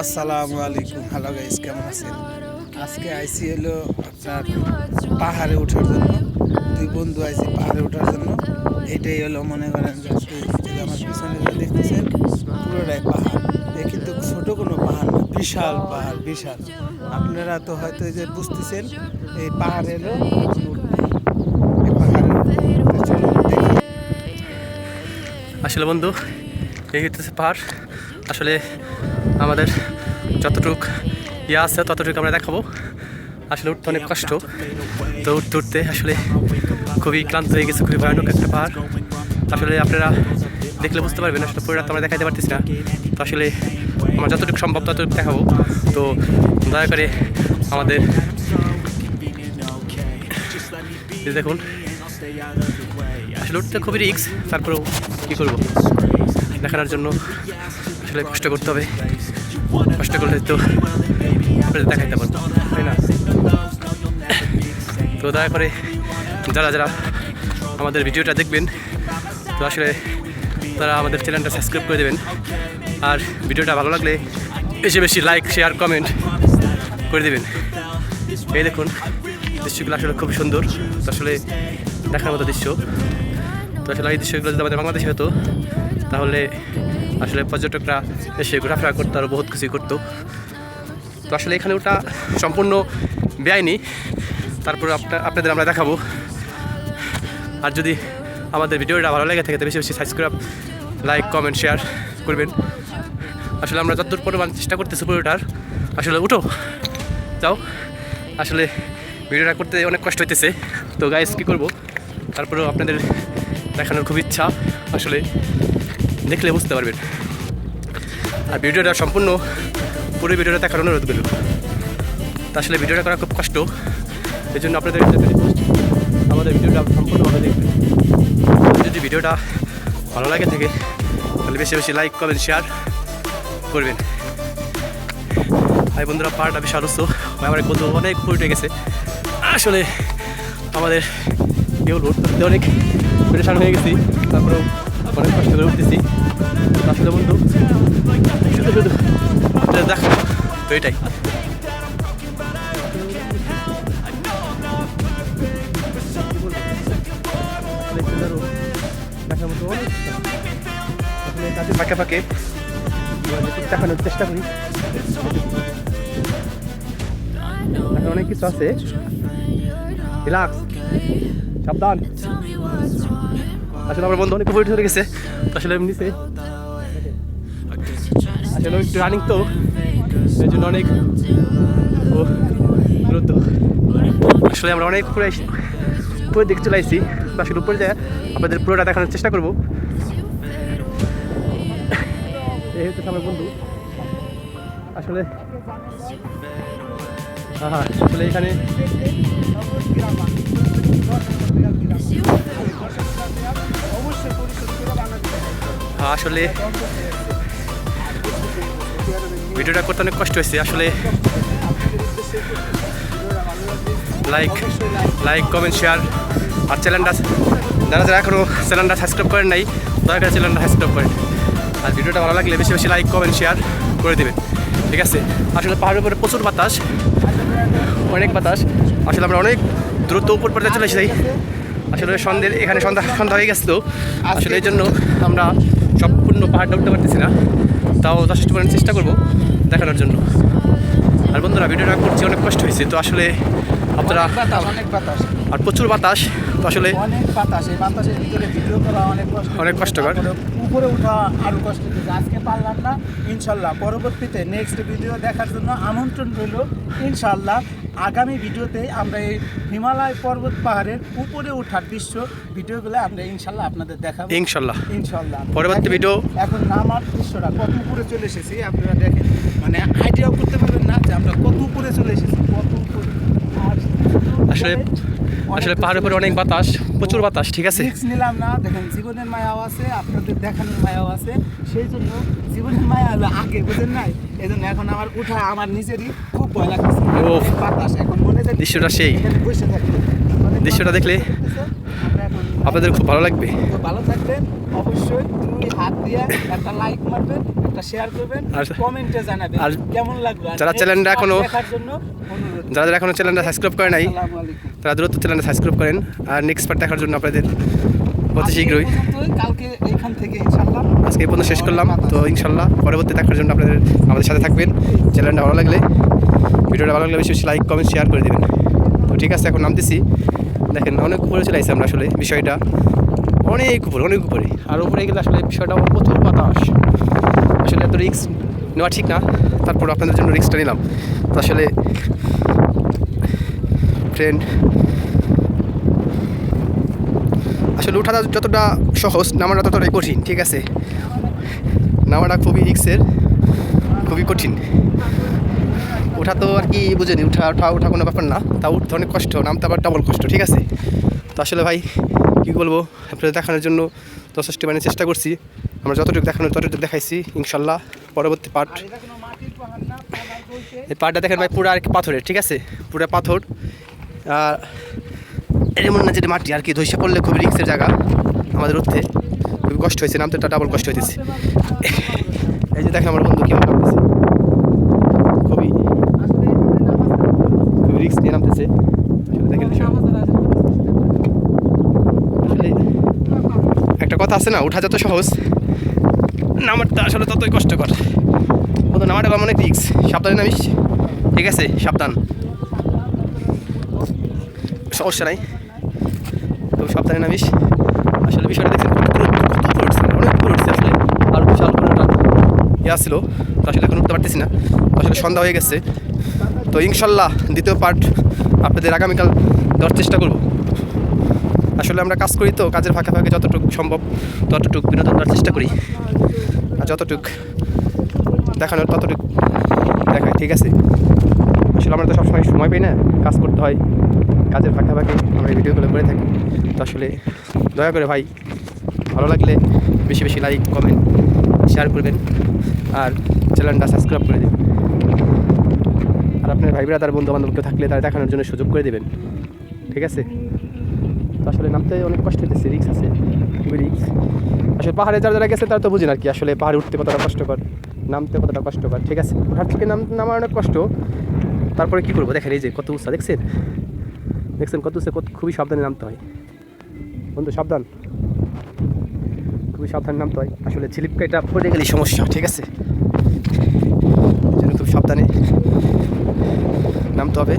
আসসালামু আলাইকুম। Hello guys কেমন আছেন? আজকে আইসি হলো আপনার পাহাড়ে ওঠার জন্য। দুই বন্ধু আইসি পাহাড়ে ওঠার জন্য। এটাই হলো মনে করেন যে আমার পিছনে দেখতেছেন, পুরোটাই পাহাড়। এ কিন্তু ছোট কোনো পাহাড় না, বিশাল পাহাড়, বিশাল। আপনারা তো হয়তো যে বুঝতেছেন, এই পাহাড় এলো আসলে বন্ধু, এই হইতেছে পাহাড়। আসলে আমাদের যতটুক ইয়ে আছে, ততটুকু আমরা দেখাবো। আসলে উঠতে অনেক কষ্ট। তো উঠতে উঠতে আসলে খুবই ক্লান্ত হয়ে গেছে, খুবই ভয়ানক একটা পাহাড়। আসলে আপনারা দেখলে বুঝতে পারবেন, আসলে পুরোটা তো আমরা দেখাতে পারতেছি না। তো আসলে আমরা যতটুকু সম্ভব ততটুকু দেখাবো। তো দয়া করে আমাদের দেখুন। আসলে উঠতে খুবই রিক্স তারপরেও কী করব? দেখানোর জন্য আসলে কষ্ট করতে হবে। কষ্ট করলে তো দেখাইতে পারব, তাই না? তো দয়া করে যারা যারা আমাদের ভিডিওটা দেখবেন, তো আসলে তারা আমাদের চ্যানেলটা সাবস্ক্রাইব করে দেবেন। আর ভিডিওটা ভালো লাগলে বেশি বেশি লাইক, শেয়ার, কমেন্ট করে দেবেন। এই দেখুন, দৃশ্যগুলো আসলে খুব সুন্দর। আসলে দেখার মতো দৃশ্য। তো আসলে এই দৃশ্যগুলো যদি আমাদের বাংলাদেশে হতো, তাহলে আসলে পর্যটকরা এসে ঘোরাফেরা করতো আরও বহুত কিছুই করতো। তো আসলে এখানে ওটা সম্পূর্ণ বেআইনি। তারপর আপনার আপনাদের আমরা দেখাবো। আর যদি আমাদের ভিডিওটা ভালো লেগে থাকে, তো বেশি বেশি সাবস্ক্রাইব লাইক কমেন্ট শেয়ার করবেন। আসলে আমরা যতদূর পরিমাণ চেষ্টা করতেছি পুরোটার, আসলে উঠো, যাও। আসলে ভিডিওটা করতে অনেক কষ্ট হইতেছে। তো গাইস কী করব? তারপরেও আপনাদের দেখানোর খুব ইচ্ছা, আসলে। দেখলে বুঝতে পারবেন। আর ভিডিওটা সম্পূর্ণ পুরো ভিডিওটা দেখার অনুরোধ করব তা আসলে ভিডিওটা করা খুব কষ্ট। এই জন্য আপনাদের আমাদের ভিডিওটা সম্পূর্ণভাবে দেখবেন। যদি ভিডিওটা ভালো লাগে থাকে, তাহলে বেশি বেশি লাইক, কমেন্ট, শেয়ার করবেন। ভাই বন্ধুরা, পাহাড়টা বিশাল উচ্চ আমার বন্ধু অনেক উঠে গেছে। আসলে আমাদের কী বলব উঠতে অনেক পরেশান হয়ে গেছি। তারপরেও অনেক কষ্ট করে উঠতেছি। আসলে বন্ধু দেখো, তো এটাই। ফাঁকে ফাঁকে দেখানোর চেষ্টা করি। অনেক কিছু আছে। রিলাক্স সাবধান। আসলে আমার বন্ধু অনেক উপরে গেছে। আসলে এমনিতে আসলে ও একটু রানিং তো। এই জন্য অনেক, ও দ্রুত আসলে আমরা অনেক উপরে উপরে দিকে চলে আসছি তো আসলে উপরে যায় আপনাদের পুরোটা দেখানোর চেষ্টা করব। হচ্ছে আমার বন্ধু। আসলে হ্যাঁ হ্যাঁ আসলে এখানে আসলে ভিডিওটা করতে অনেক কষ্ট হয়েছে। আসলে লাইক লাইক কমেন্ট শেয়ার আর চ্যানেলটা যারা যারা এখনও চ্যানেলটা সাবস্ক্রাইব করেন নাই, দয়া করে চ্যানেলটা সাবস্ক্রাইব করেন। আর ভিডিওটা ভালো লাগলে বেশি বেশি লাইক কমেন্ট শেয়ার করে দেবেন। ঠিক আছে? আসলে পাহাড়ের উপরে প্রচুর বাতাস, অনেক বাতাস। আসলে আমরা অনেক দ্রুত উপর পর্যায়ে চলে এসেছি। আসলে সন্ধ্যে এখানে সন্ধ্যা সন্ধ্যা হয়ে গেছে তো আসলে এই জন্য আমরা সম্পূর্ণ পাহাড় উঠতে পারতেছি না, তাও যথেষ্ট চেষ্টা করব দেখানোর জন্য। আর বন্ধুরা, ভিডিওটা করছি, অনেক কষ্ট হয়েছে, তো আসলে আপনারা অনেক বাতাস। আর প্রচুর বাতাস তো আসলে অনেক বাতাস এই বাতাসের ভিতরে ভিডিও করা অনেক কষ্ট অনেক কষ্টকর। উপরে ওঠা আরও কষ্ট আজকে পারলাম না ইনশাল্লাহ। পরবর্তীতে নেক্সট ভিডিও দেখার জন্য আমন্ত্রণ রইল। ইনশাল্লাহ আগামী ভিডিওতে আমরা এই হিমালয় পর্বত পাহাড়ের উপরে ওঠার দৃশ্য ভিডিওগুলো আমরা ইনশাল্লাহ আপনাদের দেখাবো। ইনশাল্লাহ। ইনশাল্লাহ। পরবর্তী ভিডিও- এখন নামার দৃশ্যটা কত উপরে চলে এসেছি আপনারা দেখেন। মানে আইডিয়াও করতে পারবেন না যে আমরা কত উপরে চলে এসেছি কত উপরে আসলে আসলে পাহাড়ের উপরে অনেক বাতাস প্রচুর বাতাস ঠিক আছে? নিলাম না। দেখেন জীবনের মায়াও আছে আপনাদের দেখানোর মায়াও আছে। সেই জন্য জীবনের মায়া হলো আগে বুঝেন নাই? এই জন্য এখন আমার উঠা আমার নিজেরই খুব ভয় ওফ। অনেক বাতাস এখন মনে যায় দৃশ্যটা সেই। বসে থাকি। দৃশ্যটা দেখলে আপনাদের খুব ভালো লাগবে। ভালো থাকবেন। অবশ্যই দুই হাত দিয়ে একটা লাইক মারবেন। ভিডিওটা শেয়ার করবেন কমেন্টে জানাবেন কেমন লাগল। যারা চ্যানেলটা এখনো- দেখার জন্য অনুরোধ। যারা যারা এখনও চ্যানেলটা সাবস্ক্রাইব করে নাই আসসালামু আলাইকুম। তারা দ্রুত চ্যানেলটা সাবস্ক্রাইব করেন। আর নেক্সট পার্ট দেখার জন্য আপনাদের অতি শীঘ্রই। আজকে কালকে এইখান থেকে ইনশাআল্লাহ। আজকে এই পর্যন্ত শেষ করলাম। তো ইনশাল্লাহ পরবর্তী দেখার জন্য আপনাদের আমাদের সাথে থাকবেন। চ্যানেলটা ভালো লাগলে ভিডিওটা ভালো লাগলে বেশি বেশি লাইক কমেন্ট শেয়ার করে দেবেন। তো ঠিক আছে এখন নামতেছি। দেখেন অনেক উপরে চলে আসছি আমরা আসলে বিষয়টা। অনেক উপরে অনেক উপরে। আর উপরে গেলে আসলে বিষয়টা প্রচুর বাতাস আসলে এত রিস্ক নেওয়া ঠিক না। তারপর আপনাদের জন্য রিস্কটা নিলাম। তো আসলে ফ্রেন্ড আসলে ওঠাটা যতটা সহজ, নামাটা ততটাই কঠিন, ঠিক আছে? নামাটা খুবই রিক্সের খুবই কঠিন। ওঠা তো আর কি বুঝেনি, উঠা ওঠা ওঠা কোনো ব্যাপার না। তা উঠতে অনেক কষ্ট, নামতে আবার ডাবল কষ্ট, ঠিক আছে? তো আসলে ভাই, কী বলব? আপনাদের দেখানোর জন্য যথেষ্ট মানে চেষ্টা করছি। আমরা যতটুকু দেখানো ততটুকু দেখাইছি, ইনশাল্লাহ। পরবর্তী পার্ট। এই পাহাড়টা দেখেন ভাই, পুরো আর কি পাথরের, ঠিক আছে? পুরো পাথর। আর এমন না যেটা মাটি, আর কি ধৈসা পড়লে খুবই রিক্সের জায়গা আমাদের উঠতে। খুবই কষ্ট হয়েছে, নামতে ডাবল কষ্ট হইতেছে। এই যে দেখেন আমার বন্ধু কীভাবে নামতেছে। খুবই রিক্স নিয়ে নামতেছে। একটা কথা আছে না ওঠা যত সহজ। নামারটা আসলে ততই কষ্টকর। কিন্তু নামাটা অনেক রিক্স সাবধানে নামিস। ঠিক আছে, সাবধান। সমস্যা নাই। তো সাবধানে নামিস। আসলে বিষয়টা দেখছেন, কত আর বিশাল ইয়ে তো আসলে এখন উঠতে পারতেছি না। আসলে সন্ধ্যা হয়ে গেছে। তো ইনশাল্লাহ দ্বিতীয় পার্ট আপনাদের আগামীকাল দেওয়ার চেষ্টা করব। আসলে আমরা কাজ করি তো, কাজের ফাঁকে ফাঁকে যতটুকু সম্ভব, ততটুকু বিনোদন দেওয়ার চেষ্টা করি। আর যতটুক দেখানোর ততটুক দেখায় ঠিক আছে? আসলে আমরা তো সবসময় সময় পাই না, কাজ করতে হয়, কাজের ফাঁকে ফাঁকে আমরা ভিডিওগুলো করে থাকি। তো আসলে দয়া করে ভাই, ভালো লাগলে বেশি বেশি লাইক কমেন্ট শেয়ার করবেন, আর চ্যানেলটা সাবস্ক্রাইব করে দেবেন। আর আপনার ভাই ব্রাদার বন্ধু বান্ধবকে থাকলে তারা দেখানোর জন্য সুযোগ করে দেবেন, ঠিক আছে? আসলে নামতে অনেক কষ্ট হইতেছে রিক্স আছে, খুবই রিক্স আসলে পাহাড়ে যারা যারা গেছে তারা তো বুঝেন আর কি আসলে পাহাড়ে উঠতে কতটা কষ্টকর, নামতে কতটা কষ্টকর, ঠিক আছে? ওঠার থেকে নাম, নামার অনেক কষ্ট। তারপরে কী করব? দেখেন এই যে কত উৎসাহ দেখছেন? দেখছেন কত উৎসাহ কত, খুবই সাবধানে নামতে হয়। বন্ধু, সাবধান। খুবই সাবধানে নামতে হয়। আসলে ছিলিপকাইটা পড়ে গেলেই সমস্যা, ঠিক আছে? যেন খুব সাবধানে নামতে হবে।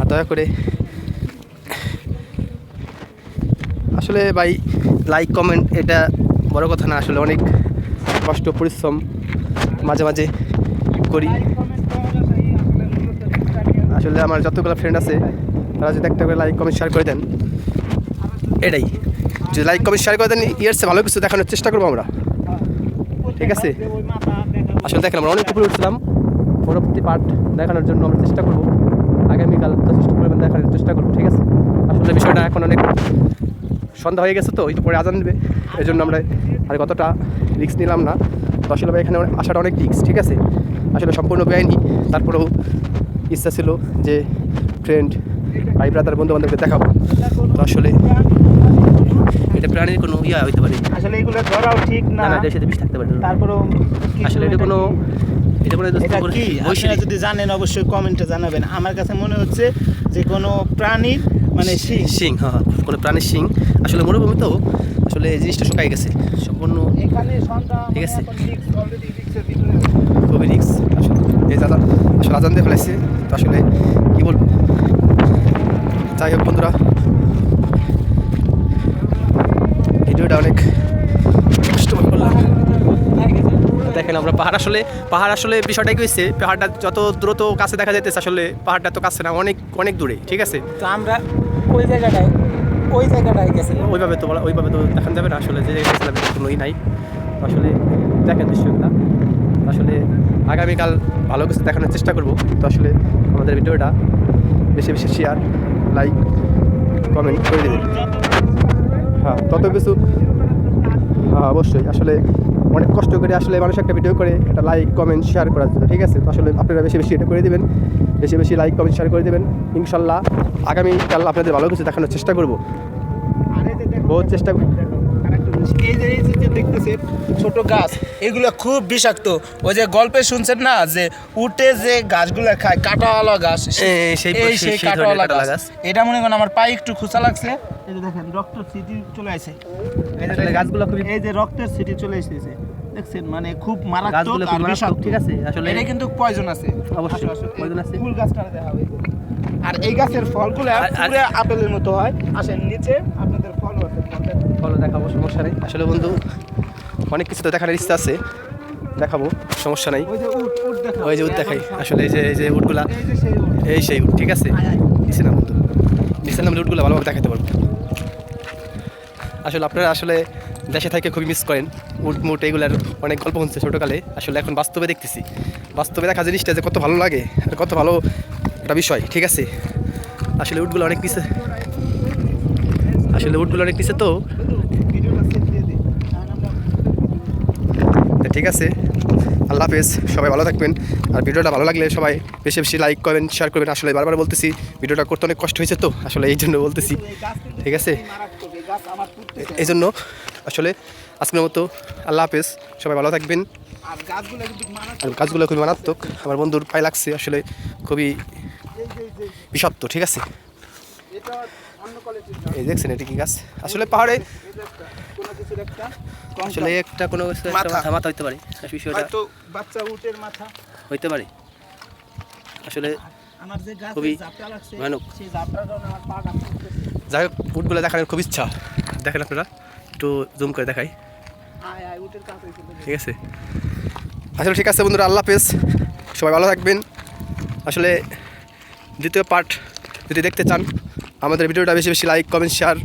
আর দয়া করে আসলে ভাই লাইক কমেন্ট এটা বড় কথা না, আসলে অনেক কষ্ট, পরিশ্রম মাঝে মাঝে করি। আসলে আমার যতগুলো ফ্রেন্ড আছে, তারা যদি একটা করে লাইক কমেন্ট শেয়ার করে দেন, এটাই। যদি লাইক কমেন্ট শেয়ার করে দেন ইয়ার চেয়ে ভালো কিছু দেখানোর চেষ্টা করব আমরা। ঠিক আছে? আসলে দেখেন, আমরা অনেক উপরে উঠছিলাম। পরবর্তী পার্ট দেখানোর জন্য আমরা চেষ্টা করব। আগামীকাল যথেষ্ট পরিমাণ দেখানোর চেষ্টা করব, ঠিক আছে? আসলে বিষয়টা এখন অনেক সন্ধ্যা হয়ে গেছে তো একটু পরে আজান দেবে। এই জন্য আমরা আর কতটা রিস্ক নিলাম না। তো আসলে ভাই এখানে আসাটা অনেক রিক্স ঠিক আছে? আসলে সম্পূর্ণ বেআইনি। তারপরেও ইচ্ছা ছিল যে ফ্রেন্ড ভাই ব্রাদার বন্ধু বান্ধবকে দেখাবো। তো আসলে এটা প্রাণীর কোনো ইয়া হইতে পারে। আসলে এগুলো ধরাও ঠিক না। না দেশে বিষ থাকতে পারে। তারপরেও আসলে এটা কোনো এটা কোনো কি? আপনারা যদি জানেন অবশ্যই কমেন্টে জানাবেন। আমার কাছে মনে হচ্ছে যে কোনো প্রাণীর মানে শিং। শিং হ্যাঁ হ্যাঁ, কোনো প্রাণীর শিং আসলে মরুভূমি তো আসলে এই জিনিসটা শুকাই গেছে। সম্পূর্ণ ঠিক আছে। রিক্সের ভিতরে খুবই রিক্স এই দাদা আসলে আজান দিয়ে ফেলাইছে। তো আসলে কী বলব? যাই হোক বন্ধুরা ভিডিওটা অনেক কষ্ট করলাম। দেখেন আমরা পাহাড় আসলে পাহাড় আসলে বিষয়টা কি হয়েছে পাহাড়টা যত দ্রুত কাছে দেখা যাইতেছে আসলে পাহাড়টা তো কাছে না অনেক অনেক দূরে ঠিক আছে? তো আমরা ওই জায়গাটায় ওই জায়গাটায় গেছে। ওইভাবে তো ওইভাবে তো দেখানো যাবে না। আসলে যে গেছিলাম এটা নাই। আসলে দেখেন দৃশ্যগুলো আসলে আগামীকাল ভালো কিছু দেখানোর চেষ্টা করব। তো আসলে আমাদের ভিডিওটা বেশি বেশি শেয়ার লাইক কমেন্ট করে দেবেন। হ্যাঁ তত কিছু হ্যাঁ অবশ্যই। আসলে অনেক কষ্ট করে আসলে মানুষ একটা ভিডিও করে একটা লাইক কমেন্ট শেয়ার করার জন্য ঠিক আছে? তো আসলে আপনারা বেশি বেশি এটা করে দেবেন বেশি বেশি লাইক কমেন্ট শেয়ার করে দেবেন ইনশাল্লাহ আগামীকাল আপনাদের ভালো কিছু দেখানোর চেষ্টা করব। বহুত চেষ্টা এই যে এই যে যে দেখতেছেন ছোট গাছ এগুলো খুব বিষাক্ত। ওই যে গল্পে শুনছেন না যে উঠে যে গাছগুলো খায় কাঁটাওয়ালা গাছ এই সেই- কাঁটাওয়ালা গাছ। গাছ। এটা মনে করেন আমার পায়ে একটু খুচা লাগছে। এই যে দেখেন রক্তের সিটি চলে আসে। এই যে গাছগুলো এই যে রক্তের সিটি চলে এসেছে দেখছেন মানে খুব মারাত্মক আর বিষাক্ত ঠিক আছে, আসলে- এটা কিন্তু পয়জন আছে। অবশ্যই, poison আছে। ফুল গাছটা দেখা হবে আর এই গাছের ফলগুলো পুরো আপেলের মতো হয়। আসেন নিচে আপনাদের ফল আছে। ফলো দেখাবো সমস্যা নেই। আসলে বন্ধু অনেক কিছু তো দেখানোর ইচ্ছা আছে। দেখাবো সমস্যা নাই। ওই যে উট দেখাই। আসলে এই যে এই যে উটগুলা এই সেই উট। ঠিক আছে। নিচে নাম বন্ধু নিচে নামলে উটগুলো ভালোভাবে দেখাতে পারব। আসলে আপনারা আসলে দেশে থেকে খুবই মিস করেন। উট মুট এগুলার অনেক গল্প হচ্ছে ছোটোকালে। আসলে এখন বাস্তবে দেখতেছি। বাস্তবে দেখা জিনিসটা যে কত ভালো লাগে আর কত ভালো একটা বিষয় ঠিক আছে? আসলে উটগুলো অনেক পিছে আসলে উটগুলো অনেক পিছে তো। ঠিক আছে। আল্লাহ হাফেজ সবাই ভালো থাকবেন। আর ভিডিওটা ভালো লাগলে সবাই বেশি বেশি লাইক করবেন শেয়ার করবেন। আসলে বারবার বলতেছি ভিডিওটা করতে অনেক কষ্ট হয়েছে তো। আসলে এই জন্য বলতেছি ঠিক আছে? এই জন্য আসলে আজকের মতো আল্লাহ হাফেজ সবাই ভালো থাকবেন। আর গাছগুলো খুবই মারাত্মক আমার বন্ধুর পায়ে লাগছে আসলে খুবই বিষাক্ত ঠিক আছে? এই দেখছেন এটি কি গাছ? আসলে পাহাড়ে আসলে একটা কোনো মাথা। মাথা হইতে পারে বিষয়টা বাচ্চা উটের মাথা। হইতে পারে। আসলে খুবই ভয়ানক। যাই হোক উটগুলো দেখানোর খুব ইচ্ছা। দেখেন আপনারা একটু জুম করে দেখাই। আয় আয় উটের কাছে চলে ঠিক আছে। আসলে ঠিক আছে বন্ধুরা আল্লাহ হাফেজ। সবাই ভালো থাকবেন। আসলে দ্বিতীয় পার্ট যদি দেখতে চান আমাদের ভিডিওটা বেশি বেশি লাইক কমেন্ট শেয়ার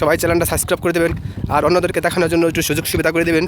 সবাই চ্যানেলটা সাবস্ক্রাইব করে দেবেন। আর অন্যদেরকে দেখানোর জন্য একটু সুযোগ সুবিধা করে দেবেন।